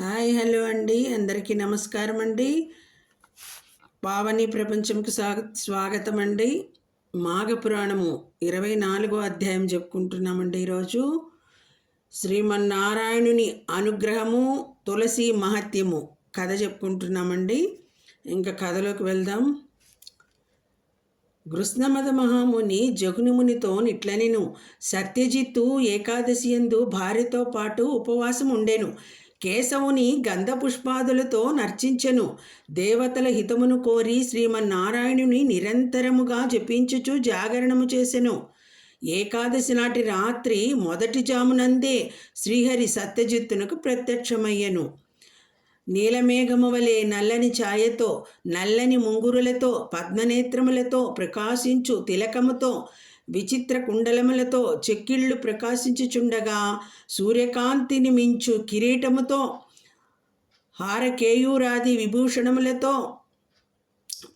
Hi hello అండి. అందరికీ నమస్కారం అండి. పావని ప్రపంచంకు స్వాగతం అండి. మాఘపురాణము ఇరవై నాలుగో అధ్యాయం చెప్పుకుంటున్నామండి ఈరోజు. శ్రీమన్నారాయణుని అనుగ్రహము తులసి మహత్యము కథ చెప్పుకుంటున్నామండి. ఇంకా కథలోకి వెళ్దాం. గృష్ణమద మహాముని జగునిమునితో ఇట్లనెను సత్యజిత్తు ఏకాదశి ఎందు భార్యతో పాటు ఉపవాసం ఉండెను కేశవుని గంధపుష్పాదులతో నర్చించెను. దేవతల హితమును కోరి శ్రీమన్నారాయణుని నిరంతరముగా జపించుచు జాగరణము చేసెను. ఏకాదశి నాటి రాత్రి మొదటి జామునందే శ్రీహరి సత్యజిత్తునకు ప్రత్యక్షమయ్యెను. నీలమేఘము వలె నల్లని ఛాయతో నల్లని ముంగురులతో పద్మనేత్రములతో ప్రకాశించు తిలకముతో విచిత్ర కుండలములతో చెక్కిళ్ళు ప్రకాశించుచుండగా సూర్యకాంతిని మించు కిరీటముతో హారకేయూరాది విభూషణములతో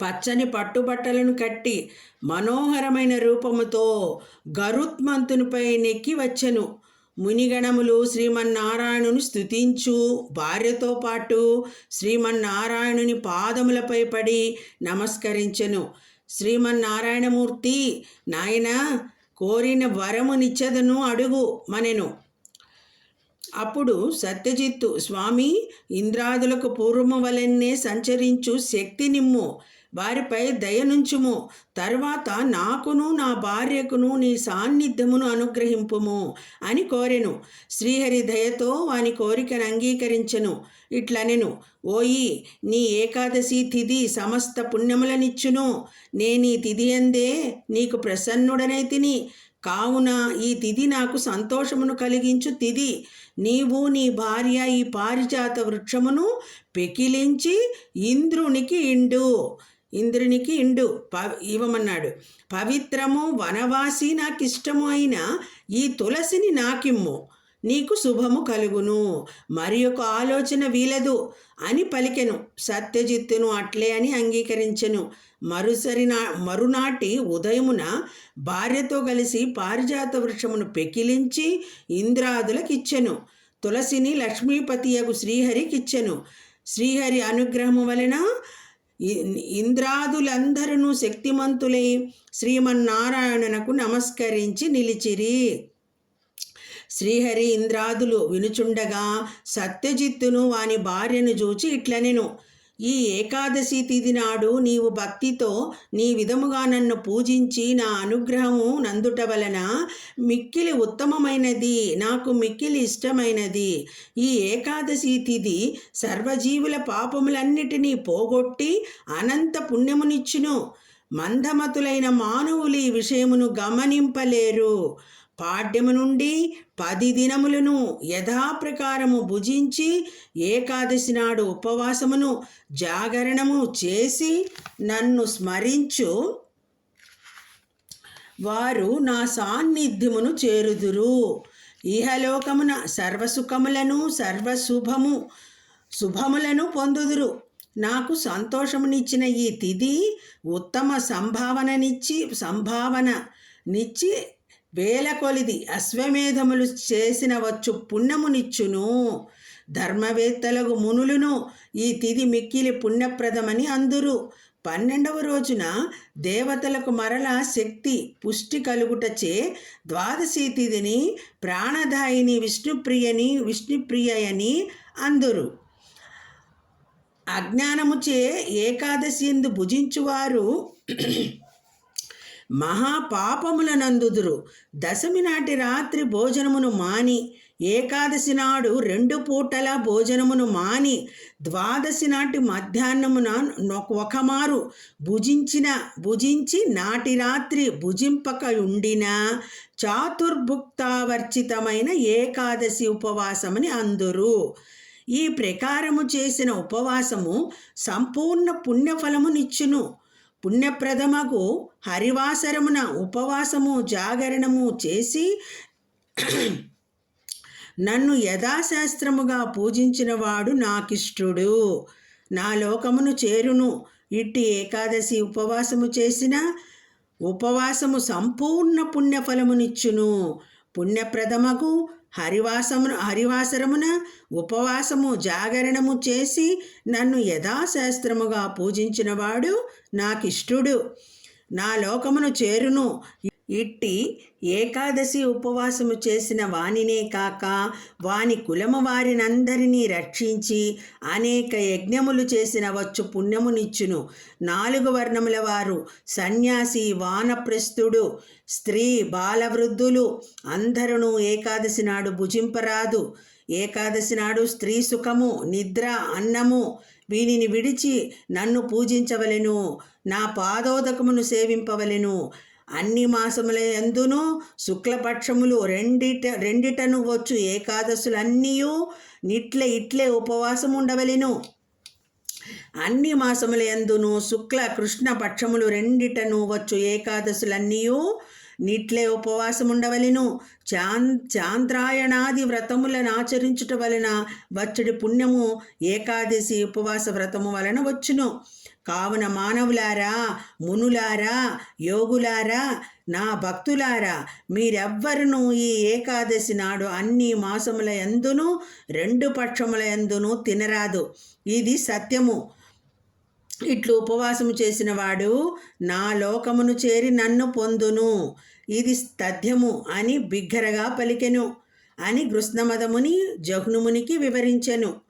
పచ్చని పట్టుబట్టలను కట్టి మనోహరమైన రూపముతో గరుత్మంతునిపై నెక్కి వచ్చెను. మునిగణములు శ్రీమన్నారాయణుని స్థుతించు భార్యతో పాటు శ్రీమన్నారాయణుని పాదములపై పడి నమస్కరించెను. శ్రీమన్నారాయణమూర్తి నాయన కోరిన వరమునిచ్చదను అడుగు మనెను. అప్పుడు సత్యజిత్తు స్వామి ఇంద్రాదులకు పూర్వము వలెన్నే సంచరించు శక్తి నిమ్ము. వారిపై దయనుంచుము తర్వాత నాకును నా భార్యకును నీ సాన్నిధ్యమును అనుగ్రహింపుము అని కోరెను. శ్రీహరి దయతో వాని కోరికను అంగీకరించెను. ఇట్లనెను ఓయి నీ ఏకాదశి తిథి సమస్త పుణ్యములనిచ్చును. నేనీ తిథి అందే నీకు ప్రసన్నుడనై తిని. కావున ఈ తిథి నాకు సంతోషమును కలిగించు తిథి. నీవు నీ భార్య ఈ పారిజాత వృక్షమును పెకిలించి ఇంద్రునికి ఇండు. ఇంద్రునికి ఇండు ప ఇవ్వమన్నాడు. పవిత్రము వనవాసి నాకు ఇష్టము అయిన ఈ తులసిని నాకిమ్ము. నీకు శుభము కలుగును. మరి ఒక ఆలోచన వీలదు అని పలికెను. సత్యజిత్తును అట్లే అని అంగీకరించెను. మరుసరి నా మరునాటి ఉదయమున భార్యతో కలిసి పారిజాత వృక్షమును పెకిలించి ఇంద్రాదులకిచ్చెను. తులసిని లక్ష్మీపతియగు శ్రీహరికిచ్చెను. శ్రీహరి అనుగ్రహము వలన ఇంద్రాదులందరూ శక్తిమంతులై శ్రీమన్నారాయణునకు నమస్కరించి నిలిచిరి. శ్రీహరి ఇంద్రాదులు వినుచుండగా సత్యజిత్తును వాని భార్యను చూచి ఇట్లనెను. ఈ ఏకాదశి తిథి నాడు నీవు భక్తితో నీ విధముగా నన్ను పూజించి నా అనుగ్రహము నందుట వలన మిక్కిలి ఉత్తమమైనది నాకు మిక్కిలి ఇష్టమైనది. ఈ ఏకాదశి తిథి సర్వజీవుల పాపములన్నిటినీ పోగొట్టి అనంత పుణ్యమునిచ్చును. మందమతులైన మానవులు ఈ విషయమును గమనింపలేరు. పాడ్యము నుండి పది దినములను యథాప్రకారము భుజించి ఏకాదశి నాడు ఉపవాసమును జాగరణము చేసి నన్ను స్మరించు. వారు నా సాన్నిధ్యమును చేరుదురు. ఇహలోకమున సర్వసుఖములను సర్వశుభము శుభములను పొందుదురు. నాకు సంతోషమునిచ్చిన ఈ తిథి ఉత్తమ సంభావననిచ్చి సంభావననిచ్చి వేల కొలిది అశ్వమేధములు చేసిన వచ్చు పుణ్యమునిచ్చును. ధర్మవేత్తలకు మునులను ఈ తిథి మిక్కిలి పుణ్యప్రదమని అందురు. పన్నెండవ రోజున దేవతలకు మరల శక్తి పుష్టి కలుగుటచే ద్వాదశి తిథిని ప్రాణదాయిని విష్ణుప్రియని విష్ణుప్రియని అందురు. అజ్ఞానముచే ఏకాదశి ఎందు భుజించువారు మహాపాపములనందుదురు. దశమి నాటి రాత్రి భోజనమును మాని ఏకాదశి నాడు రెండు పూటల భోజనమును మాని ద్వాదశి నాటి మధ్యాహ్నమున ఒకమారు భుజించిన భుజించి నాటి రాత్రి భుజింపక ఉండిన చాతుర్భుక్తావర్చితమైన ఏకాదశి ఉపవాసమని అందురు. ఈ ప్రకారము చేసిన ఉపవాసము సంపూర్ణ పుణ్యఫలమునిచ్చును. పుణ్యప్రథమకు హరివాసరమున ఉపవాసము జాగరణము చేసి నన్ను యథాశాస్త్రముగా పూజించినవాడు నాకిష్టుడు. నా లోకమును చేరును. ఇట్టి ఏకాదశి ఉపవాసము చేసిన ఉపవాసము సంపూర్ణ పుణ్యఫలమునిచ్చును. పుణ్యప్రదమకు హరివాసమును హరివాసరమున ఉపవాసము జాగరణము చేసి నన్ను యథాశాస్త్రముగా పూజించినవాడు నాకిష్టుడు. నా లోకమును చేరును. ఇట్టి ఏకాదశి ఉపవాసము చేసిన వానినే కాక వాని కులము వారినందరినీ రక్షించి అనేక యజ్ఞములు చేసిన వచ్చు పుణ్యమునిచ్చును. నాలుగు వర్ణముల వారు సన్యాసి వానప్రస్థుడు స్త్రీ బాలవృద్ధులు అందరూ ఏకాదశి నాడు భుజింపరాదు. ఏకాదశి నాడు స్త్రీ సుఖము నిద్ర అన్నము వీనిని విడిచి నన్ను పూజించవలెను నా పాదోదకమును సేవింపవలెను అన్ని మాసముల ఎందును శుక్లపక్షములు రెండిట రెండిటను వచ్చు ఏకాదశులన్నీయు నిట్లే ఇట్లే ఉపవాసం ఉండవలెను అన్ని మాసముల ఎందును శుక్ల కృష్ణ పక్షములు రెండిటను వచ్చు ఏకాదశులన్నీయు నిట్లే ఉపవాసం ఉండవలెను చాం చాంద్రాయణాది వ్రతములను ఆచరించుట వలన వచ్చడి పుణ్యము ఏకాదశి ఉపవాస వ్రతము వలన వచ్చును. కావున మానవులారా మునులారా యోగులారా నా భక్తులారా మీరెవ్వరును ఈ ఏకాదశి నాడు అన్ని మాసముల ఎందును రెండు పక్షముల ఎందును తినరాదు. ఇది సత్యము. ఇట్లు ఉపవాసము చేసిన వాడు నా లోకమును చేరి నన్ను పొందును. ఇది తథ్యము అని బిగ్గరగా పలికెను. అని కృష్ణమదముని జహ్నుమునికి వివరించెను.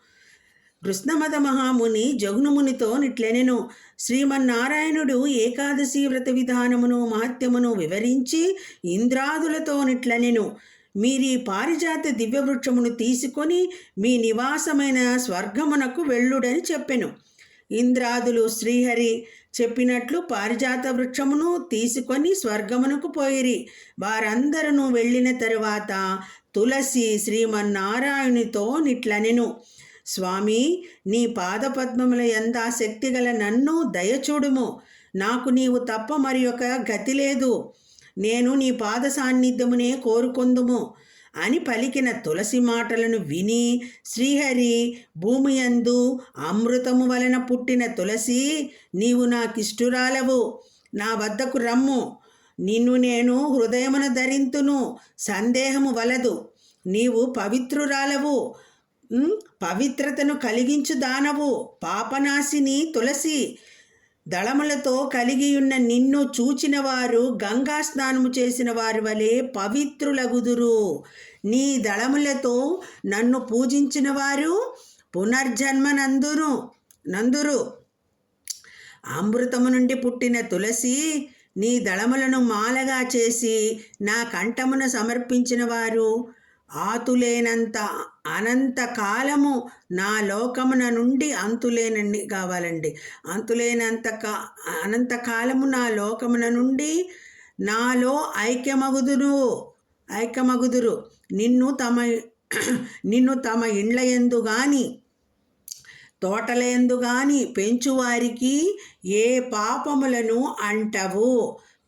కృష్ణమద మహాముని జగునుమునితో నిట్లెనెను. శ్రీమన్నారాయణుడు ఏకాదశి వ్రత విధానమును మహత్యమును వివరించి ఇంద్రాదులతో నిట్లనెను. మీరీ పారిజాత దివ్యవృక్షమును తీసుకొని మీ నివాసమైన స్వర్గమునకు వెళ్ళుడని చెప్పెను. ఇంద్రాదులు శ్రీహరి చెప్పినట్లు పారిజాత వృక్షమును తీసుకొని స్వర్గమునకు పోయిరి. వారందరూ వెళ్ళిన తరువాత తులసి శ్రీమన్నారాయణునితో నిట్లనెను. స్వామి నీ పాదపద్మముల ఎంత శక్తి గల నన్ను దయచూడుము. నాకు నీవు తప్ప మరి ఒక గతి లేదు. నేను నీ పాద సాన్నిధ్యమునే కోరుకొందుము అని పలికిన తులసి మాటలను విని శ్రీహరి భూమి యందు అమృతము వలన పుట్టిన తులసి నీవు నాకిష్టురాలవు. నా వద్దకు రమ్ము. నిన్ను నేను హృదయమున ధరింతును. సందేహము వలదు. నీవు పవిత్రురాలవు. పవిత్రతను కలిగించు దానవు పాపనాశిని తులసి. దళములతో కలిగియున్న నిన్ను చూచిన వారు గంగా స్నానము చేసిన వారి వలె పవిత్రులగుదురు. నీ దళములతో నన్ను పూజించిన వారు పునర్జన్మ నందును నందురు. అమృతము నుండి పుట్టిన తులసి నీ దళములను మాలగా చేసి నా కంఠమున సమర్పించిన వారు ఆతులేనంత అనంతకాలము నా లోకమున నుండి అంతులేనండి కావాలండి. అంతులేనంత కా అనంతకాలము నా లోకమున నుండి నాలో ఐక్యమగుదురు ఐక్యమగుదురు. నిన్ను తమ నిన్ను తమ ఇండ్ల ఎందు కానీ తోటల ఎందు కానీ పెంచువారికి ఏ పాపములను అంటవు.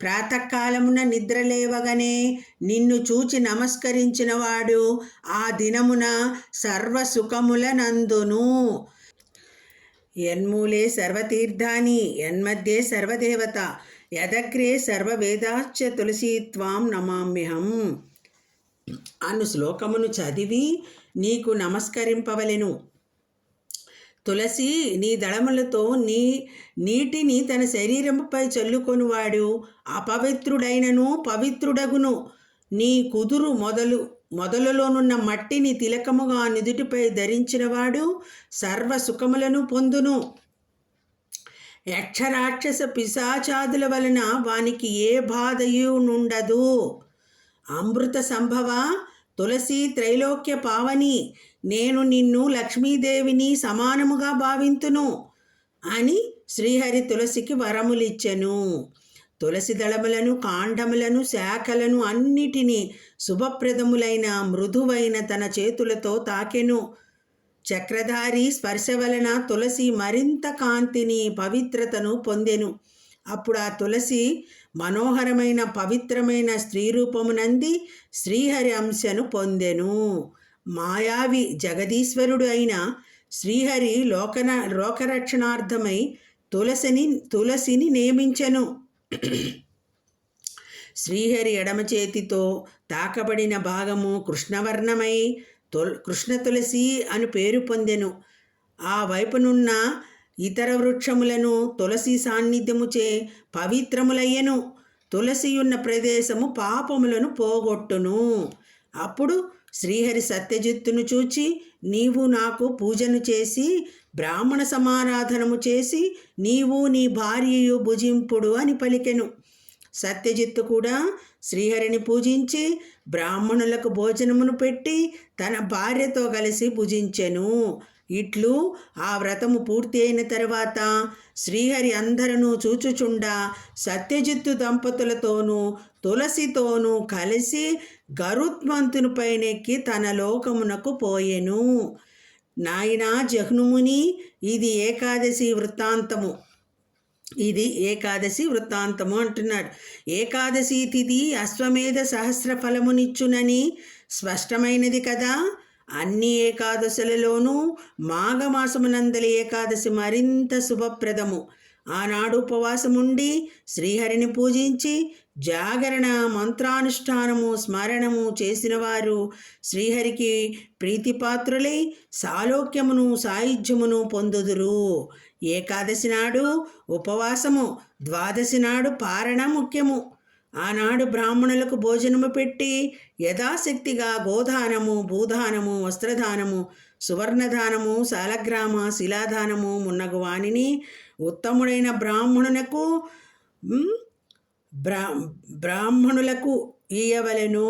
ప్రాతకాలమున నిద్రలేవగనే నిన్ను చూచి నమస్కరించినవాడు ఆ దినమున సర్వసుఖములనందును. యన్మూలే సర్వతీర్థాని యన్మధ్యే సర్వదేవత యదగ్రే సర్వవేదాశ్చ తులసీ త్వాం నమామ్యహం. అను శ్లోకమును చదివి నీకు నమస్కరింపవలెను. తులసి నీ దళములతో నీ నీటిని తన శరీరముపై చల్లుకొనివాడు. అపవిత్రుడైనను పవిత్రుడగును. నీ కుదురు మొదలు మొదలులోనున్న మట్టిని తిలకముగా నిదుటిపై ధరించినవాడు సర్వ సుఖములను పొందును. యక్షరాక్షస పిశాచాదుల వలన వానికి ఏ బాధయు నుండదు. అమృత సంభవ తులసి త్రైలోక్య పావని నేను నిన్ను లక్ష్మీదేవిని సమానముగా భావింతును అని శ్రీహరి తులసికి వరములిచ్చెను. తులసి దళములను కాండములను శాఖలను అన్నిటినీ శుభప్రదములైన మృదువైన తన చేతులతో తాకెను. చక్రధారి స్పర్శ వలన తులసి మరింత కాంతిని పవిత్రతను పొందెను. అప్పుడు ఆ తులసి మనోహరమైన పవిత్రమైన స్త్రీ రూపమునంది శ్రీహరి అంశను పొందెను. మాయావి జగదీశ్వరుడు అయిన శ్రీహరి లోకన లోకరక్షణార్థమై తులసిని తులసిని నియమించెను. శ్రీహరి ఎడమ చేతితో తాకబడిన భాగము కృష్ణవర్ణమై తొల్ కృష్ణ తులసి అని పేరు పొందెను. ఆ వైపునున్న ఇతర వృక్షములను తులసి సాన్నిధ్యముచే పవిత్రములయ్యను. తులసి ఉన్న ప్రదేశము పాపములను పోగొట్టును. అప్పుడు శ్రీహరి సత్యజిత్తును చూచి నీవు నాకు పూజను చేసి బ్రాహ్మణ సమారాధనము చేసి నీవు నీ భార్యయు భుజింపుడు అని పలికెను. సత్యజిత్తు కూడా శ్రీహరిని పూజించి బ్రాహ్మణులకు భోజనమును పెట్టి తన భార్యతో కలిసి భుజించెను. ఇట్లు ఆ వ్రతము పూర్తి అయిన తర్వాత శ్రీహరి అందరూ చూచుచుండా సత్యజిత్తు దంపతులతోనూ తులసితోనూ కలిసి గరుత్మంతుని పైనెక్కి తన లోకమునకు పోయెను. నాయనా జహ్నుముని ఇది ఏకాదశి వృత్తాంతము. ఇది ఏకాదశి వృత్తాంతము అంటున్నాడు. ఏకాదశి తిథి అశ్వమేధ సహస్ర ఫలమునిచ్చునని స్పష్టమైనది కదా. అన్ని ఏకాదశులలోనూ మాఘమాసమునందలి ఏకాదశి మరింత శుభప్రదము. ఆనాడు ఉపవాసముండి శ్రీహరిని పూజించి జాగరణ మంత్రానుష్ఠానము స్మరణము చేసిన వారు శ్రీహరికి ప్రీతిపాత్రులై సాలోక్యమును సాయుధ్యమును పొందుదురు. ఏకాదశి నాడు ఉపవాసము ద్వాదశి నాడు పారణ ముఖ్యము. ఆనాడు బ్రాహ్మణులకు భోజనము పెట్టి యథాశక్తిగా గోదానము భూదానము వస్త్రదానము సువర్ణదానము శాలగ్రామ శిలాదానము మున్నగు వానిని ఉత్తముడైన బ్రాహ్మణునకు బ్రా బ్రాహ్మణులకు ఇయ్యవలెను.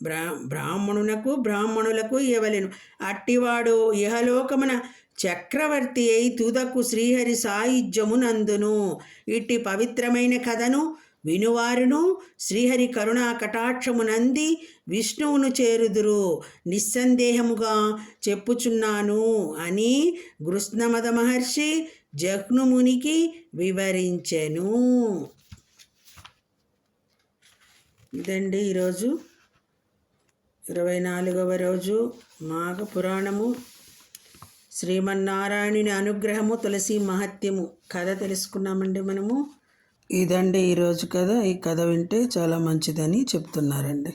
బ్రా బ్రాహ్మణునకు బ్రాహ్మణులకు ఇవ్వలేను అట్టివాడు ఇహలోకమున చక్రవర్తి అయి తుదకు శ్రీహరి సాయుధ్యమునందును ఇట్టి పవిత్రమైన కథను వినువారును శ్రీహరి కరుణా కటాక్షమునంది విష్ణువును చేరుదురు. నిస్సందేహముగా చెప్పుచున్నాను అని గృష్ణమద మహర్షి జగ్నుమునికి వివరించెను. ఇదండి ఈరోజు ఇరవై నాలుగవ రోజు మాఘ పురాణము. శ్రీమన్నారాయణుని అనుగ్రహము తులసి మహత్యము కథ తెలుసుకున్నామండి మనము. ఇదండి ఈరోజు కథ. ఈ కథ వింటే చాలా మంచిదని చెప్తున్నారండి.